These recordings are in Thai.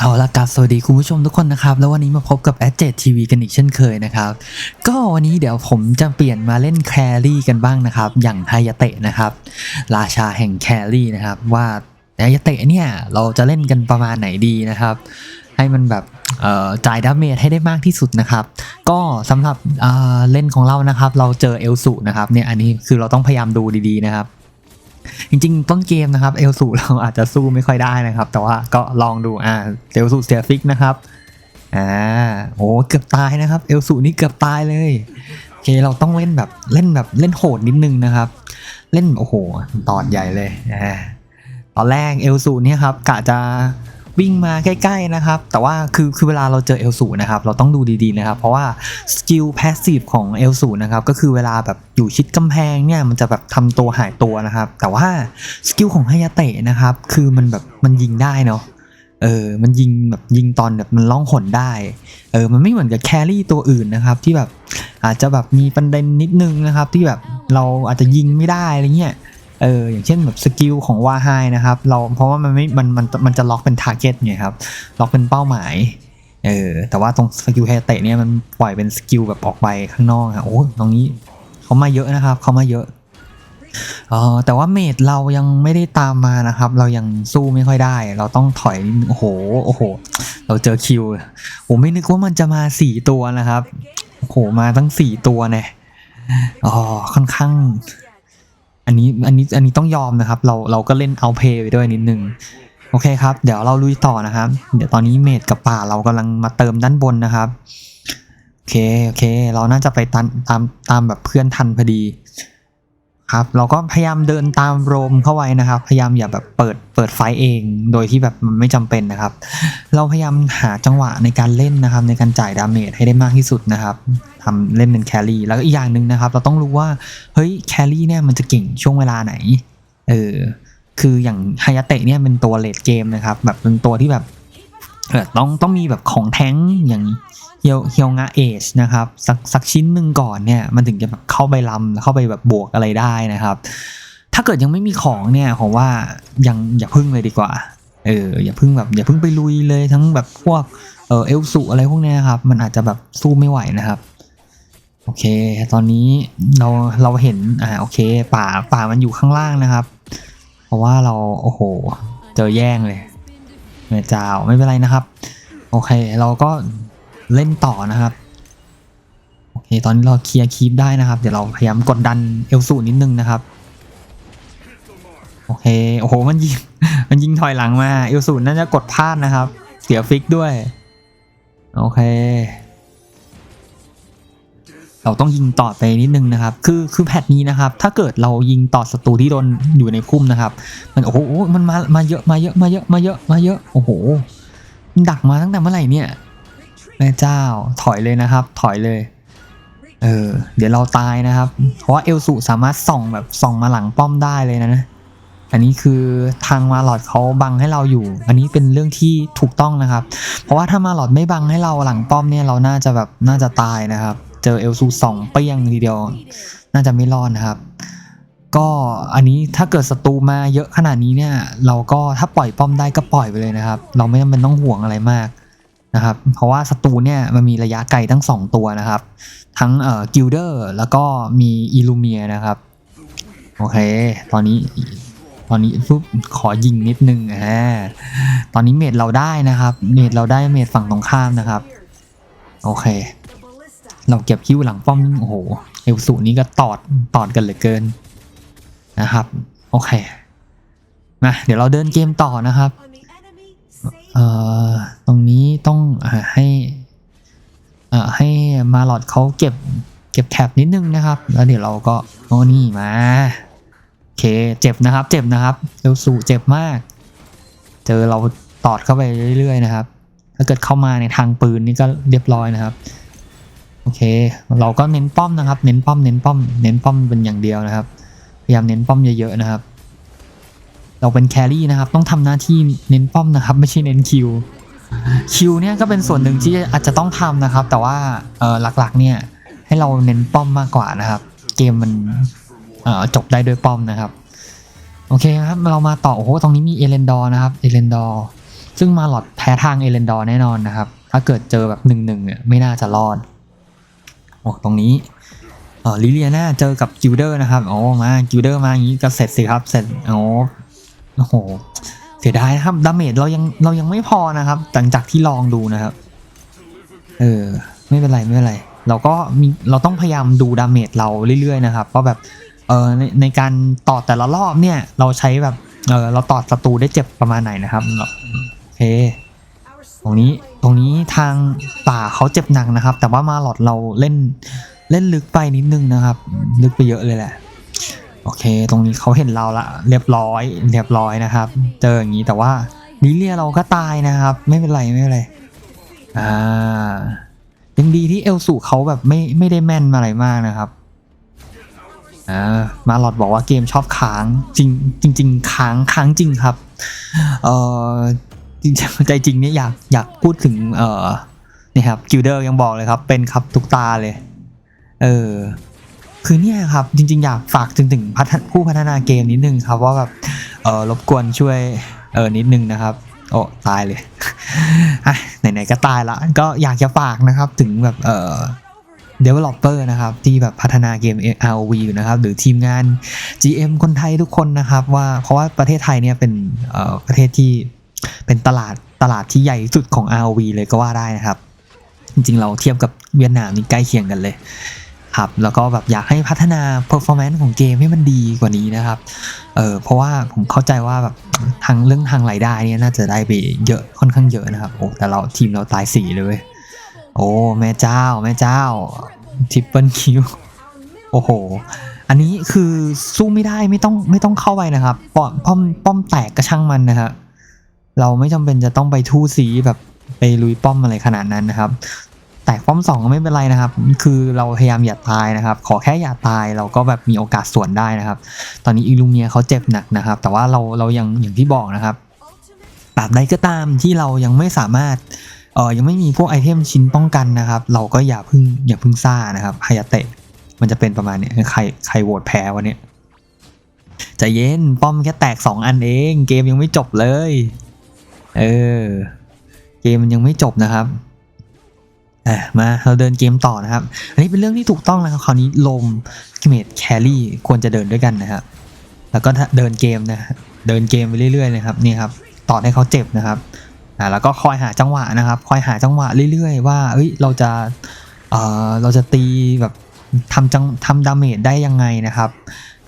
เอาละกับสวัสดีคุณผู้ชมทุกคนนะครับ แล้ววันนี้มาพบกับ a d j e t TV กันอีกเช่นเคยนะครับ ก็วันนี้เดี๋ยวผมจะเปลี่ยนมาเล่นแครี่กันบ้างนะครับ อย่างไฮยาเตะนะครับ ราชาแห่งแครี่นะครับ ว่าไฮยาเตะเนี่ยเราจะเล่นกันประมาณไหนดีนะครับ ให้มันแบบจ่ายดาเมจให้ได้มากที่สุดนะครับ ก็สำหรับเเล่นของเรานะครับ เราเจอเอลสุนะครับเนี่ยอันนี้คือเราต้องพยายามดูดีๆนะครับ จริงๆ ต้นเกมนะครับเอลสูเราอาจจะสู้ไม่ค่อยได้นะครับ แต่ว่าก็ลองดูอ่าเอลสูเสียฟิกนะครับอ่าโอ้เกือบตายนะครับเอลสูนี่เกือบตายเลยโอเคเราต้องเล่นแบบเล่นแบบเล่นโหดนิดนึงนะครับ เล่นโอ้โหตอดใหญ่เลยอ่าตอนแรกเอลสูเนี่ยครับกะจะ วิ่งมาใกล้ๆนะครับ แต่ว่าคือคือเวลาเราเจอเอลสูนะครับ เราต้องดูดีๆนะครับ เพราะว่าสกิลแพสซีฟของเอลสูนะครับ ก็คือเวลาแบบอยู่ชิดกำแพงเนี่ยมันจะแบบทำตัวหายตัวนะครับ แต่ว่าสกิลของฮายาเตะนะครับ คือมันแบบมันยิงได้เนาะเออ มันยิงแบบยิงตอนแบบมันล่องหนได้ เออ มันไม่เหมือนกับแครี่ตัวอื่นนะครับ ที่แบบอาจจะแบบมีประเด็นนิดนึงนะครับ ที่แบบเราอาจจะยิงไม่ได้อะไรเงี้ย เอออย่างเช่นแบบสกิลของว่าไฮนะครับ เราเพราะว่ามันไม่มันมันมันจะล็อกเป็นทาร์เก็ตไงครับ ล็อกเป็นเป้าหมายเออแต่ว่าตรงสกิลเฮเตะเนี่ยมันปล่อยเป็นสกิลแบบออกไปข้างนอกครับโอ้ตรงนี้เขามาเยอะนะครับเขามาเยอะเออแต่ว่าเมดเรายังไม่ได้ตามมานะครับ เรายังสู้ไม่ค่อยได้ เราต้องถอยนิดโอ้โหโอ้โห เราเจอคิวผมไม่นึกว่ามันจะมาสี่ตัวนะครับโอ้โหมาตั้งสี่ตัวเนี่ยอ๋อค่อนข้าง อันนี้อันนี้อันนี้ต้องยอมนะครับ เราเราก็เล่นเอาเพย์ไปด้วยนิดนึงโอเคครับ เดี๋ยวเราลุยต่อนะครับ เดี๋ยวตอนนี้เมดกับป่าเรากำลังมาเติมด้านบนนะครับโอเคโอเค เราน่าจะไปตามตามตามแบบเพื่อนทันพอดี ครับเราก็พยายามเดินตามโรมเข้าไว้นะครับ พยายามอย่าแบบเปิดเปิดไฟเอง โดยที่แบบมันไม่จำเป็นนะครับ เราพยายามหาจังหวะในการเล่นนะครับ ในการจ่ายดาเมจให้ได้มากที่สุดนะครับทำเล่นเป็นแครี่แล้วก็อีกอย่างหนึ่งนะครับ เราต้องรู้ว่าเฮ้ยแครี่เนี่ยมันจะเก่งช่วงเวลาไหนเออคืออย่างฮายาเตะเนี่ยเป็นตัวเลดเกมนะครับ แบบเป็นตัวที่แบบ ต้องต้องมีแบบของแท้งอย่างเฮียวเฮียวงาเอชนะครับสักสักชิ้นหนึ่งก่อนเนี่ยมันถึงจะแบบเข้าไปลำเข้าไปแบบบวกอะไรได้นะครับ ถ้าเกิดยังไม่มีของเนี่ยผมว่ายังอย่าพึ่งเลยดีกว่าเอออย่าพึ่งแบบอย่าพึ่งไปลุยเลยทั้งแบบพวกเออเอลสุอะไรพวกเนี้ยครับ มันอาจจะแบบสู้ไม่ไหวนะครับโอเค ตอนนี้เราเราเห็นอ่าโอเค ป่าป่ามันอยู่ข้างล่างนะครับ เพราะว่าเราโอ้โห เจอแย่งเลย แม่เจ้าไม่เป็นไรนะครับ โอเคเราก็เล่นต่อนะครับโอเคตอนนี้เราเคลียร์คีปได้นะครับ เดี๋ยวเราพยายามกดดันเอลสูนิดนึงนะครับโอเคโอ้โหมันยิงมันยิงถอยหลังมาเอลสูน่าจะกดพลาดนะครับ เสียฟิกด้วย โอเค เราต้องยิงต่อไปนิดนึงนะครับ คือคือแพทนี้นะครับ ถ้าเกิดเรายิงต่อศัตรูที่โดนอยู่ในพุ่มนะครับ มันโอ้โหมันมามาเยอะมาเยอะมาเยอะมาเยอะมาเยอะโอ้โหมันดักมาตั้งแต่เมื่อไหร่เนี่ยแม่เจ้าถอยเลยนะครับ ถอยเลย เออ เดี๋ยวเราตายนะครับ เพราะว่าเอลสุสามารถส่องแบบส่องมาหลังป้อมได้เลยนะนะอันนี้คือทางมาหลอดเขาบังให้เราอยู่ อันนี้เป็นเรื่องที่ถูกต้องนะครับ เพราะว่าถ้ามาหลอดไม่บังให้เราหลังป้อมเนี่ยเราน่าจะแบบน่าจะตายนะครับ จอเอลซูสองเปี้ยงทีเดียว น่าจะไม่รอดนะครับ ก็อันนี้ถ้าเกิดศัตรูมาเยอะขนาดนี้เนี่ย เราก็ถ้าปล่อยป้อมได้ก็ปล่อยไปเลยนะครับ เราไม่จำเป็นต้องห่วงอะไรมากนะครับ เพราะว่าศัตรูเนี่ยมันมีระยะไกลทั้งสองตัวนะครับ ทั้งเอ่อกิลเดอร์แล้วก็มีอิลูเมียนะครับ โอเค ตอนนี้ตอนนี้ปุ๊บขอยิงนิดนึงอ่าตอนนี้เมดเราได้นะครับ เมดเราได้เมดฝั่งตรงข้ามนะครับ โอเค เราเก็บคิ้วหลังป้อมโอ้โหเอลสูนี่ก็ตอดตอดกันเหลือเกินนะครับ โอเคมาเดี๋ยวเราเดินเกมต่อนะครับเอ่อตรงนี้ต้องอให้เอ่อให้มาหลอดเขาเก็บเก็บแท็บนิดนึงนะครับ แล้วเดี๋ยวเราก็โอ้นี่มาโอเคเจ็บนะครับ เจ็บนะครับเอลสูเจ็บมาก เจอเราตอดเข้าไปเรื่อยๆนะครับ ถ้าเกิดเข้ามาในทางปืนนี่ก็เรียบร้อยนะครับ โอเค เราก็เน้นป้อมนะครับ เน้นป้อม เน้นป้อม เน้นป้อมเป็นอย่างเดียวนะครับ พยายามเน้นป้อมเยอะๆนะครับ เราเป็นแครี่นะครับ ต้องทำหน้าที่เน้นป้อมนะครับ ไม่ใช่เน้นคิว คิวเนี่ยก็เป็นส่วนหนึ่งที่อาจจะต้องทำนะครับ แต่ว่าเออหลักๆ เนี่ย ให้เราเน้นป้อมมากกว่านะครับ เกมมันเออจบได้ด้วยป้อมนะครับ โอเคครับ เรามาต่อ โอ้โห ตรงนี้มีเอเลนดอร์นะครับ เอเลนดอร์ ซึ่งมาหลอดแพ้ทางเอเลนดอร์แน่นอนนะครับ ถ้าเกิดเจอแบบหนึ่งหนึ่งเนี่ยไม่น่าจะรอด โอ้ตรงนี้เออลิเลียนาเจอกับกิลเดอร์นะครับโอ้มากิลเดอร์มาอย่างนี้ก็เสร็จสิครับเสร็จโอ้โอ้โหเสียดายนะครับดาเมจเรายังเรายังไม่พอนะครับหลังจากที่ลองดูนะครับ เออไม่เป็นไรไม่เป็นไร เราก็มีเราต้องพยายามดูดาเมจเราเรื่อยๆนะครับว่าะแบบเออในในการต่อแต่ละรอบเนี่ยเราใช้แบบเออเราต่อศัตรูได้เจ็บประมาณไหนนะครับโอเคตรงนี้ตรงนี้ทางป่าเขาเจ็บหนักนะครับ แต่ว่ามาหลอดเราเล่นเล่นลึกไปนิดนึงนะครับ ลึกไปเยอะเลยแหละ โอเค ตรงนี้เขาเห็นเราละเรียบร้อย เรียบร้อยนะครับ เจออย่างนี้แต่ว่าลิเลียเราก็ตายนะครับ ไม่เป็นไรไม่เป็นไรอ่ายังดีที่เอลสูเขาแบบไม่ไม่ได้แม่นอะไรมากนะครับอ่ามาหลอดบอกว่าเกมชอบค้างจริงจริง ๆ ค้างค้างจริงครับเอ่อ จริงใจจริงเนี่ยอยากอยากพูดถึง เอ่อนี่ครับกิลเดอร์ยังบอกเลยครับ เป็นครับทุกตาเลย เออคือเนี่ยครับจริงๆ อยากฝากถึงถึงผู้พัฒนาเกมนิดนึงครับ ว่าแบบเออรบกวนช่วยเออนิดนึงนะครับ โอ้ตายเลยอะไหนๆก็ตายละก็อยากจะฝากนะครับถึงแบบเออ developer นะครับ ที่แบบพัฒนาเกม ROV อยู่นะครับ หรือทีมงาน GM คนไทยทุกคนนะครับ ว่าเพราะว่าประเทศไทยเนี่ยเป็นเอ่อประเทศที่ เป็นตลาดตลาดที่ใหญ่ที่สุดของ ROV เลยก็ว่าได้นะครับ จริงๆเราเทียบกับเวียดนามนี่ใกล้เคียงกันเลยครับแล้วก็แบบอยากให้พัฒนา performance ของเกมให้มันดีกว่านี้นะครับเออเพราะว่าผมเข้าใจว่าแบบทางเรื่องทางรายได้เนี่ยน่าจะได้ไปเยอะค่อนข้างเยอะนะครับโอ้แต่เราทีมเราตายสี่เลย โอ้แม่เจ้าแม่เจ้าทิปเปิลคิวโอ้โห อันนี้คือสู้ไม่ได้ไม่ต้องไม่ต้องเข้าไปนะครับป้อมป้อมแตกกระช่างมันนะครับ เราไม่จำเป็นจะต้องไปทู่สีแบบไปลุยป้อมอะไรขนาดนั้นนะครับ แตกป้อมสองก็ไม่เป็นไรนะครับ คือเราพยายามอย่าตายนะครับ ขอแค่อย่าตายเราก็แบบมีโอกาสสวนได้นะครับ ตอนนี้อิลูเมียเขาเจ็บหนักนะครับ แต่ว่าเราเรายังอย่างที่บอกนะครับตราบใดก็ตามที่เรายังไม่สามารถเออยังไม่มีพวกไอเทมชิ้นป้องกันนะครับ เราก็อย่าพึ่งอย่าพึ่งซ่านะครับฮายาเตะมันจะเป็นประมาณนี้ใครใครโหวตแพ้วะเนี่ยใจเย็นป้อมแค่แตกสองอันเอง เกมยังไม่จบเลย เออ เกมมันยังไม่จบนะครับอะมาเราเดินเกมต่อนะครับ อันนี้เป็นเรื่องที่ถูกต้องนะครับคราวนี้ลมเมดแครี่ควรจะเดินด้วยกันนะครับแล้วก็เดินเกมนะฮะเดินเกมไปเรื่อยๆนะครับนี่ครับต่อให้เขาเจ็บนะครับอ่าแล้วก็คอยหาจังหวะนะครับ คอยหาจังหวะเรื่อยๆ ว่าเอ้ยเราจะเอ่อเราจะตีแบบทำจังทำดาเมจได้ยังไงนะครับ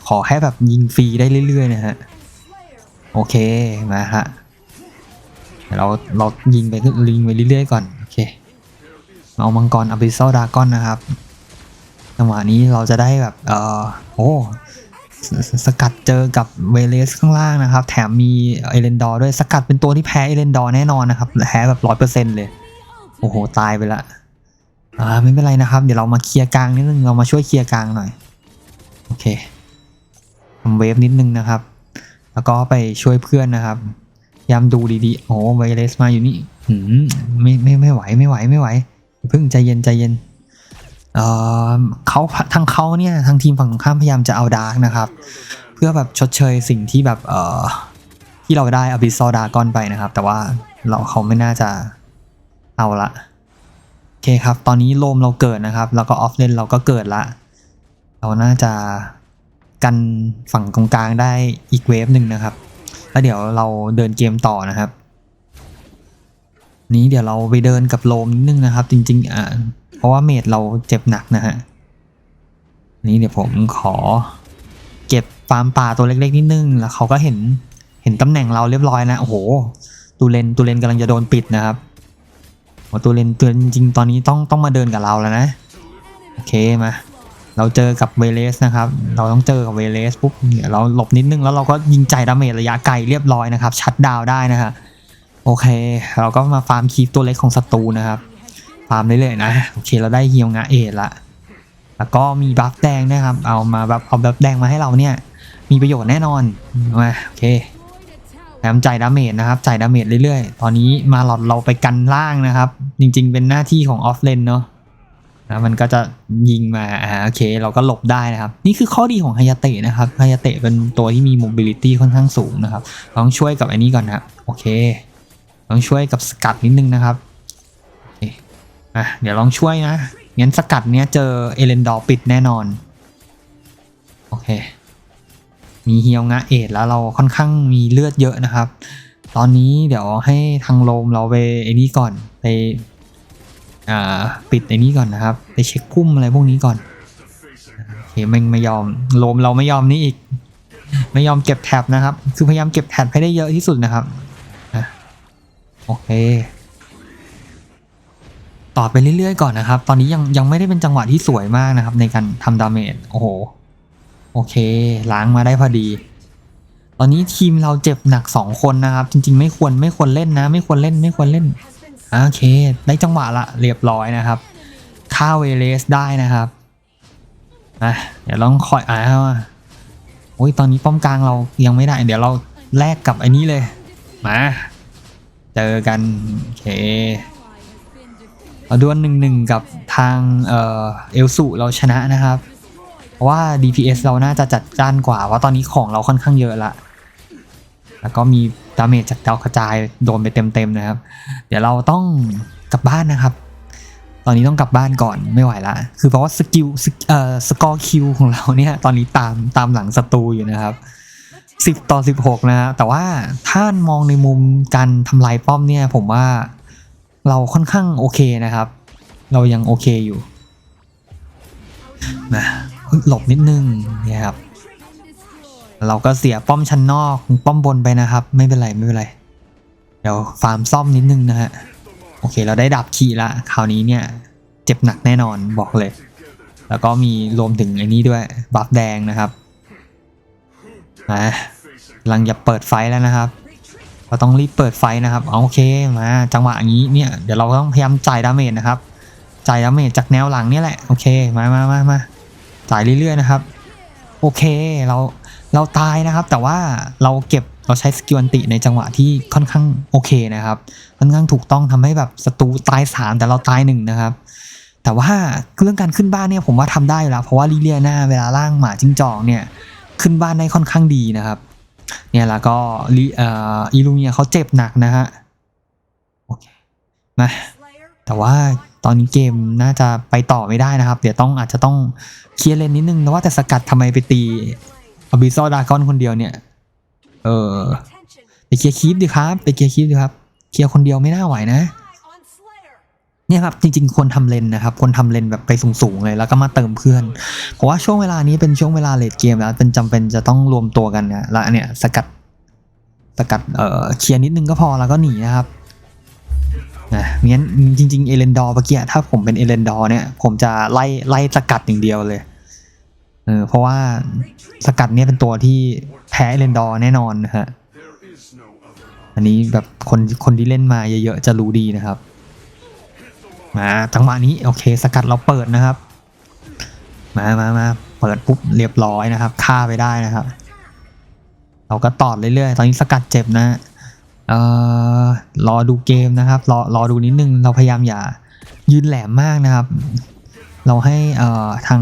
ขอแค่แบบยิงฟรีได้เรื่อยๆนะฮะโอเคมาฮะ เราเรายิงไปลิงไปเรื่อยๆก่อนโอเคเอามังกรอบิซ a ลดากอนนะครับจังหวะนี้เราจะได้แบบเออโอ้สกัดเจอกับเวเลสข้างล่างนะครับ แถมมีเอเลนดอร์ด้วยสกัดเป็นตัวที่แพ้เอเลนดอร์แน่นอนนะครับแพ้แบบร้อยเปอร์เซ็นต์เลย โอ้โห ตายไปละอ่าไม่เป็นไรนะครับ เดี๋ยวเรามาเคลียร์กลางนิดนึงเรามาช่วยเคลียร์กลางหน่อย โอเคทำเวฟนิดนึงนะครับ แล้วก็ไปช่วยเพื่อนนะครับ ยายามดูดีๆ โอ้ไวเลสมาอยู่นี่หืมไม่ไม่ไม่ไหวไม่ไหวไม่ไหว เพิ่งใจเย็นใจเย็น เอ่อเขาทางเขาเนี่ยทางทีมฝั่งตรงข้ามพยายามจะเอาดาร์กนะครับ เพื่อแบบชดเชยสิ่งที่แบบเอ่อที่เราได้อบิซอดากอนไปนะครับ แต่ว่าเราเขาไม่น่าจะเอาละโอเคครับ ตอนนี้โลมเราเกิดนะครับ แล้วก็ออฟเลนเราก็เกิดละ เราน่าจะกันฝั่งตรงกลางได้อีกเวฟหนึ่งนะครับ แล้วเดี๋ยวเราเดินเกมต่อนะครับ นี้เดี๋ยวเราไปเดินกับโลมนิดนึงนะครับ จริงๆอ่าเพราะว่าเมดเราเจ็บหนักนะฮะนี้เดี๋ยวผมขอ เก็บฟาร์มป่าตัวเล็กๆนิดนึงแล้วเขาก็เห็นเห็นตำแหน่งเราเรียบร้อยนะโอ้โหตูเลนตูเลนกำลังจะโดนปิดนะครับโอ้ตูเลนตัวจริงๆตอนนี้ต้องต้องมาเดินกับเราแล้วนะโอเคมา เราเจอกับเวเลสนะครับ เราต้องเจอกับเวเลสปุ๊บเดี๋ยเราหลบนิดนึงแล้วเราก็ยิงใจดาเมจระยะไกลเรียบร้อยนะครับ ชัดดาวได้นะฮะโอเค เราก็มาฟาร์มคีปตัวเล็กของศัตรูนะครับ ฟาร์มได้เลยนะ โอเคเราได้เฮียวงาเอทละ แล้วก็มีบัฟแดงนะครับ เอามาแบบเอาบัฟแดงมาให้เราเนี่ย มีประโยชน์แน่นอนมาโอเคแถมจ่ายดาเมจนะครับจ่ายดาเมจเรื่อยๆ ตอนนี้มาหลอดเราไปกันล่างนะครับ จริงๆ เป็นหน้าที่ของออฟเลนเนาะ นะมันก็จะยิงมาอ่าโอเคเราก็หลบได้นะครับ นี่คือข้อดีของฮายาเตะนะครับฮายาเตะเป็นตัวที่มี mobility ค่อนข้างสูงนะครับต้องช่วยกับไอ้นี้ก่อนนะโอเคต้องช่วยกับสกัดนิดนึงนะครับอะเดี๋ยวลองช่วยนะงั้นสกัดเนี้ยเจอเอเลนดอร์ปิดแน่นอนโอเค มีเฮียวงะเอ็ดแล้วเราค่อนข้างมีเลือดเยอะนะครับ ตอนนี้เดี๋ยวให้ทางโลมเราไปไอ้นี้ก่อนไป ปิดไอ้นี้ก่อนนะครับ ไปเช็คพุ่มอะไรพวกนี้ก่อนโอเคไม่ไม่ยอมโลมเราไม่ยอมนี่อีก ไม่ยอมเก็บแท็บนะครับ คือพยายามเก็บแท็บให้ได้เยอะที่สุดนะครับโอเคต่อไปเรื่อยๆก่อนนะครับ ตอนนี้ยังยังไม่ได้เป็นจังหวะที่สวยมากนะครับ ในการทำดาเมจโอ้โหโอเค ล้างมาได้พอดี ตอนนี้ทีมเราเจ็บหนักสองคนนะครับ จริง ๆ ไม่ควรไม่ควรเล่นนะ ไม่ควรเล่นไม่ควรเล่น โอเคได้จังหวะละเรียบร้อยนะครับฆ่าเวเลสได้นะครับอะเดี๋ยวลองคอยอ่าโอ้ยตอนนี้ป้อมกลางเรายังไม่ได้ เดี๋ยวเราแลกกับไอ้นี้เลยมาเจอกันโอเคเราดวลหนึ่งหนึ่งกับทางเออเอลสุเราชนะนะครับ เพราะว่า DPS เราน่าจะจัดจ้านกว่าว่าตอนนี้ของเราค่อนข้างเยอะละ แล้วก็มีดาเมจจากดาวกระจายโดนไปเต็มๆนะครับ เดี๋ยวเราต้องกลับบ้านนะครับ ตอนนี้ต้องกลับบ้านก่อนไม่ไหวละ คือเพราะว่าสกิลสเอ่อสกอร์คิวของเราเนี่ยตอนนี้ตามตามหลังศัตรูอยู่นะครับ10ต่อ16นะฮะแต่ว่าถ้ามองในมุมการทำลายป้อมเนี่ยผมว่าเราค่อนข้างโอเคนะครับ เรายังโอเคอยู่นะหลบนิดนึงเนี่ยครับ เราก็เสียป้อมชั้นนอกป้อมบนไปนะครับ ไม่เป็นไรไม่เป็นไร เดี๋ยวฟาร์มซ่อมนิดนึงนะฮะโอเค เราได้ดับขีละคราวนี้เนี่ยเจ็บหนักแน่นอนบอกเลย แล้วก็มีรวมถึงไอ้นี้ด้วยบัฟแดงนะครับมากำลังจะเปิดไฟแล้วนะครับเราต้องรีบเปิดไฟนะครับเอาโอเคมาจังหวะอย่างนี้เนี่ยเดี๋ยวเราต้องพยายามจ่ายดาเมจนะครับจ่ายดาเมจจากแนวหลังเนี่ยแหละโอเคมามามามาจ่ายเรื่อยๆนะครับ โอเคเรา เราตายนะครับ แต่ว่าเราเก็บเราใช้สกิลอันติในจังหวะที่ค่อนข้างโอเคนะครับ ค่อนข้างถูกต้องทำให้แบบศัตรูตายสามแต่เราตายหนึ่งนะครับ แต่ว่าเรื่องการขึ้นบ้านเนี่ยผมว่าทำได้อยู่แล้ว เพราะว่าลิเลียนาเวลาล่างหมาจิ้งจอกเนี่ยขึ้นบ้านได้ค่อนข้างดีนะครับ เนี่ยแล้วก็ลิเอ่ออีลูเนียเขาเจ็บหนักนะฮะโอเคมาแต่ว่าตอนนี้เกมน่าจะไปต่อไม่ได้นะครับ เดี๋ยวต้องอาจจะต้องเคลียร์เลนนิดนึงแต่ว่าแต่สกัดทำไมไปตี อบิซอดากอนคนเดียวเนี่ย เออ ไปเคลียร์คีปดิครับ ไปเคลียร์คีปดิครับ เคลียร์คนเดียวไม่น่าไหวนะ เนี่ยครับ จริง ๆควรทำเลนนะครับควรทำเลนแบบไปสูงๆเลย แล้วก็มาเติมเพื่อน เพราะว่าช่วงเวลานี้เป็นช่วงเวลาเลดเกมแล้วเป็นจำเป็นจะต้องรวมตัวกันนะ แล้วเนี่ยสกัด สกัด เอ่อ เคลียร์นิดนึงก็พอ แล้วก็หนีนะครับนะงั้นจริงๆเอเลนดอร์เมื่อกี้ถ้าผมเป็นเอเลนดอร์เนี่ย ผมจะไล่ไล่สกัดอย่างเดียวเลย ออเพราะว่าสกัดเนี่ยเป็นตัวที่แพ้เอเลนดอร์แน่นอนนะฮะ อันนี้แบบคนคนที่เล่นมาเยอะๆจะรู้ดีนะครับ มาจังหวะนี้โอเค สกัดเราเปิดนะครับ มามามาเปิดปุ๊บเรียบร้อยนะครับฆ่าไปได้นะครับ เราก็ตอดเรื่อยๆ ตอนนี้สกัดเจ็บนะเอ่อรอดูเกมนะครับรอรอดูนิดนึงเราพยายามอย่ายืนแหลมมากนะครับ เราให้เอ่อทาง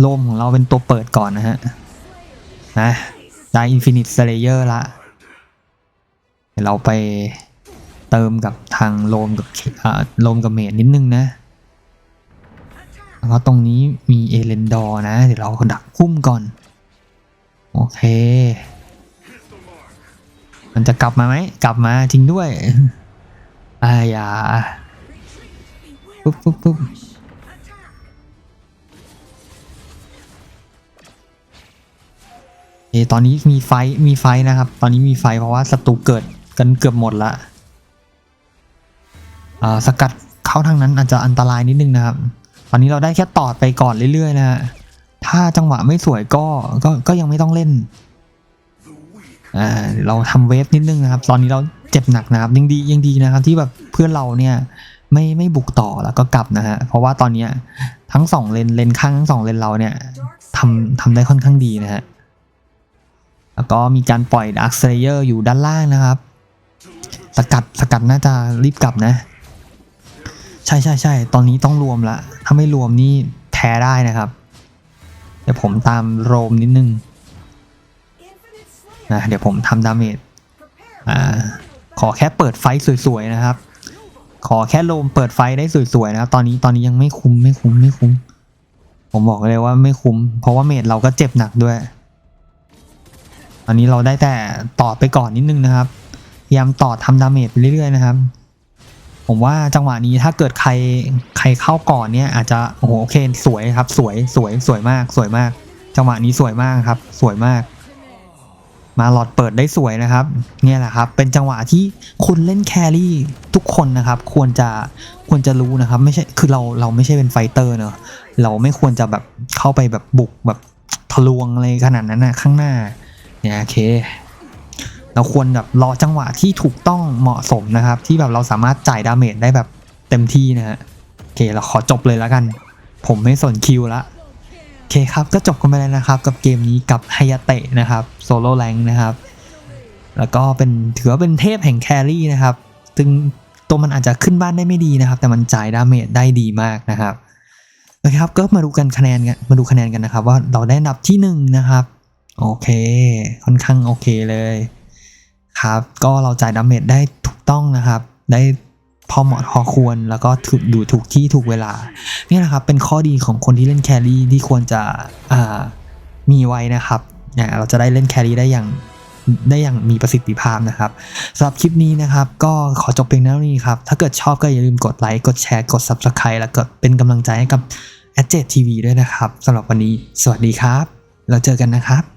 โลมของเราเป็นตัวเปิดก่อนนะฮะนะได้อินฟินิตสเลเยอร์ละเดี๋ยวเราไปเติมกับทางโลมกับโลมกับเมดนิดนึงนะแล้วตรงนี้มีเอเลนดอร์นะ เดี๋ยวเราดักพุ่มก่อน โอเค มันจะกลับมาไหม กลับมาจริงด้วยอายาปุ๊บปุ๊บปุ๊บ ตอนนี้มีไฟมีไฟนะครับ ตอนนี้มีไฟเพราะว่าศัตรูเกิดกันเกือบหมดละอ่าสกัดเข้าทางนั้นอาจจะอันตรายนิดนึงนะครับ ตอนนี้เราได้แค่ตอดไปก่อนเรื่อยๆนะฮะถ้าจังหวะไม่สวยก็ก็ก็ยังไม่ต้องเล่นอ่าเราทำเวฟนิดนึงนะครับ ตอนนี้เราเจ็บหนักนะครับยังดียังดีนะครับ ที่แบบเพื่อนเราเนี่ยไม่ไม่บุกต่อแล้วก็กลับนะฮะเพราะว่าตอนนี้ทั้งสองเลนเลนข้างทั้งสองเลนเราเนี่ยทำทำได้ค่อนข้างดีนะฮะ แล้วก็มีการปล่อยดักเซเยอร์อยู่ด้านล่างนะครับ สกัดสกัดน่าจะรีบกลับนะ ใช่ใช่ใช่ตอนนี้ต้องรวมละถ้าไม่รวมนี่แพ้ได้นะครับ เดี๋ยวผมตามโรมนิดนึงนะเดี๋ยวผมทำดาเมจอ่าขอแค่เปิดไฟสวยๆนะครับ ขอแค่โรมเปิดไฟได้สวยๆนะครับ ตอนนี้ตอนนี้ยังไม่คุ้มไม่คุ้มไม่คุ้ม ผมบอกเลยว่าไม่คุ้ม เพราะว่าเมจเราก็เจ็บหนักด้วย ตอนนี้เราได้แต่ต่อไปก่อนนิดนึงนะครับพยายามต่อทำดาเมจไปเรื่อยๆนะครับ ผมว่าจังหวะนี้ถ้าเกิดใครใครเข้าก่อนเนี่ยอาจจะโอ้โหโอเคสวยครับ สวยสวยสวยมาก สวยมาก จังหวะนี้สวยมากครับ สวยมาก มาหลอดเปิดได้สวยนะครับ เนี่ยแหละครับ เป็นจังหวะที่คุณเล่นแครี่ทุกคนนะครับ ควรจะควรจะรู้นะครับ ไม่ใช่คือเราเราไม่ใช่เป็นไฟเตอร์เนอะเราไม่ควรจะแบบเข้าไปแบบบุกแบบทะลวงอะไรขนาดนั้นนะข้างหน้า เนี่ยโอเค เราควรแบบรอจังหวะที่ถูกต้องเหมาะสมนะครับ ที่แบบเราสามารถจ่ายดาเมจได้แบบเต็มที่นะฮะโอเคเราขอจบเลยแล้วกัน ผมไม่สนคิวละโอเคครับก็จบกันไปแล้วนะครับ กับเกมนี้กับไฮยาเตะนะครับโซโล่แรงนะครับแล้วก็เป็นถือว่าเป็นเทพแห่งแครี่นะครับซึ่งตัวมันอาจจะขึ้นบ้านได้ไม่ดีนะครับ แต่มันจ่ายดาเมจได้ดีมากนะครับโอเคครับก็มาดูกันคะแนนกันมาดูคะแนนกันนะครับ ว่าเราได้อันดับที่หนึ่งนะครับ โอเค ค่อนข้างโอเคเลย ครับ ก็เราจ่ายดาเมจได้ถูกต้องนะครับ ได้พอเหมาะพอควรแล้วก็ถูกดูถูกที่ถูกเวลา นี่นะครับ เป็นข้อดีของคนที่เล่นแครี่ที่ควรจะมีไว้นะครับเนี่ยเราจะได้เล่นแครี่ได้อย่างได้อย่างมีประสิทธิภาพนะครับสำหรับคลิปนี้นะครับ ก็ขอจบเพียงเท่านี้ครับ ถ้าเกิดชอบก็อย่าลืมกดไลค์ กดแชร์ กด Subscribe แล้วก็เป็นกำลังใจให้กับ a d j e t TV ด้วยนะครับสำหรับวันนี้ สวัสดีครับ เราเจอกันนะครับ